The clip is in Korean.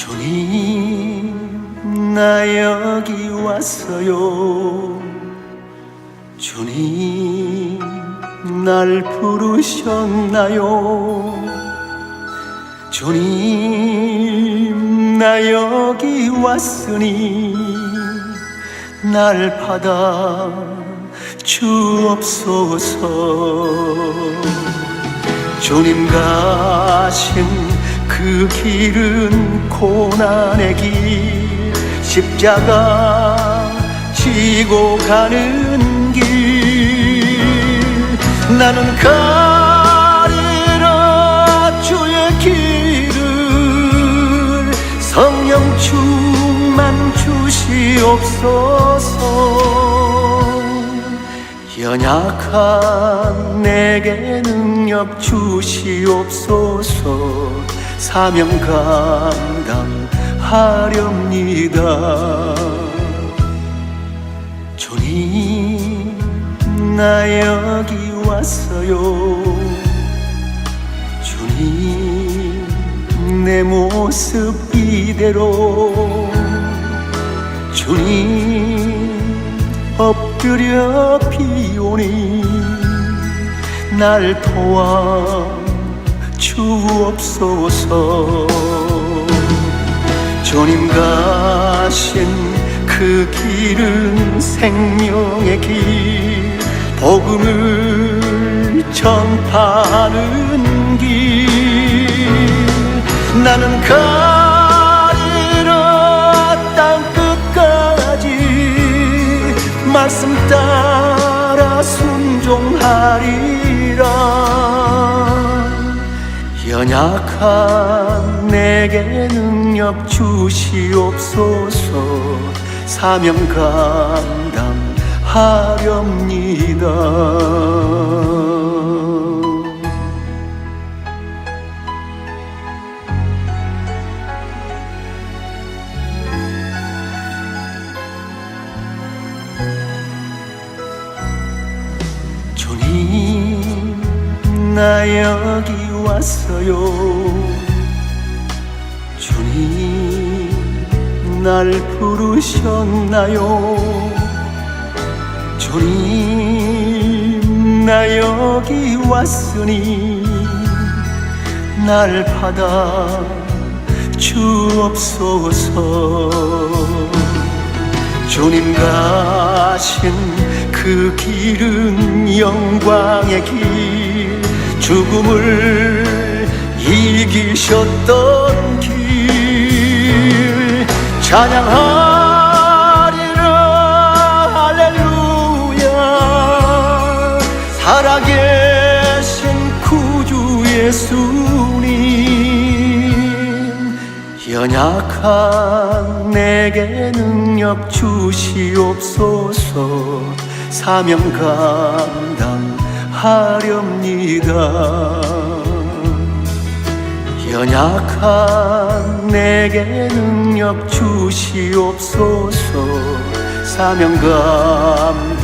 주님 나 여기 왔어요. 주님 날 부르셨나요? 주님 나 여기 왔으니 날 받아 주옵소서. 주님 가신 그 길은 고난의 길 십자가 지고 가는 길. 나는 가리라 주의 길을 성령 충만 주시옵소서. 연약한 내게 능력 주시옵소서 사명 감당하렵니다. 주님 나 여기 왔어요. 주님 내 모습 이대로. 주님 엎드려 비오니 날 도와 주옵소서 주님 가신 그 길은 생명의 길 복음을 전파하는 길. 나는 가리라 땅 끝까지 말씀 따라 순종하리라 연약한 내게 능력 주시옵소서. 사명 감당하렵니다. 주님 나 여기 왔어요. 주님 날 부르셨나요? 주님 나 여기 왔으니 날 받아 주옵소서. 주님 가신 그 길은 영광의 길 죽음을 이기셨던 길. 찬양하리라. 할렐루야. 살아계신 구주 예수님 연약한 내게 능력 주시옵소서. 사명 감당 하렵니다. 연약한 내게 능력 주시옵소서. 사명 감당